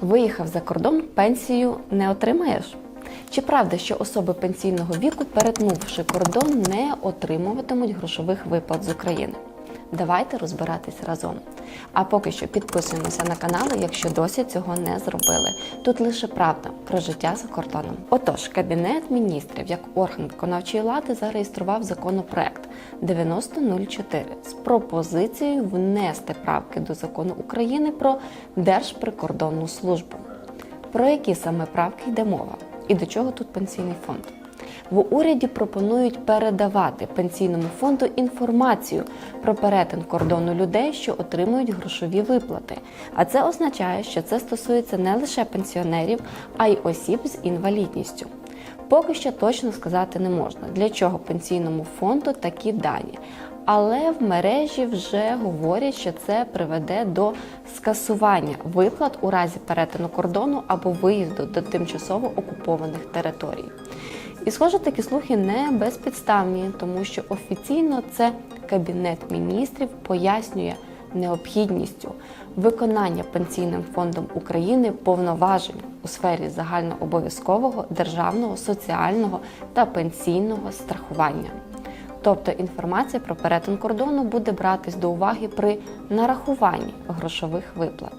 Виїхав за кордон, пенсію не отримаєш? Чи правда, що особи пенсійного віку, перетнувши кордон, не отримуватимуть грошових виплат з України? Давайте розбиратись разом. А поки що підписуємося на канал, якщо досі цього не зробили. Тут лише правда про життя за кордоном. Отож, Кабінет міністрів як орган виконавчої влади зареєстрував законопроект 9004 з пропозицією внести правки до закону України про Держприкордонну службу. Про які саме правки йде мова? І до чого тут пенсійний фонд? В уряді пропонують передавати пенсійному фонду інформацію про перетин кордону людей, що отримують грошові виплати. А це означає, що це стосується не лише пенсіонерів, а й осіб з інвалідністю. Поки що точно сказати не можна, для чого пенсійному фонду такі дані. Але в мережі вже говорять, що це приведе до скасування виплат у разі перетину кордону або виїзду до тимчасово окупованих територій. І, схоже, такі слухи не безпідставні, тому що офіційно це Кабінет міністрів пояснює необхідністю виконання Пенсійним фондом України повноважень у сфері загальнообов'язкового державного, соціального та пенсійного страхування. Тобто інформація про перетин кордону буде братись до уваги при нарахуванні грошових виплат.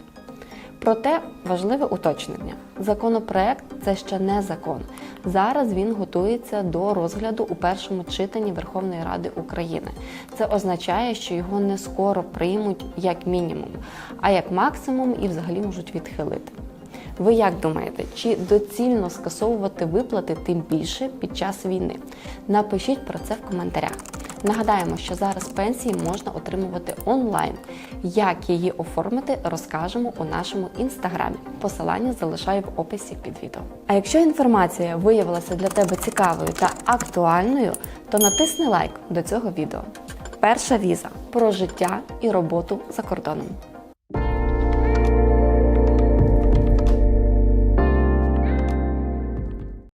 Проте важливе уточнення: законопроект це ще не закон. Зараз він готується до розгляду у першому читанні Верховної Ради України. Це означає, що його не скоро приймуть як мінімум, а як максимум і взагалі можуть відхилити. Ви як думаєте, чи доцільно скасовувати виплати тим більше під час війни? Напишіть про це в коментарях. Нагадаємо, що зараз пенсії можна отримувати онлайн. Як її оформити, розкажемо у нашому інстаграмі. Посилання залишаю в описі під відео. А якщо інформація виявилася для тебе цікавою та актуальною, то натисни лайк до цього відео. Перша віза про життя і роботу за кордоном.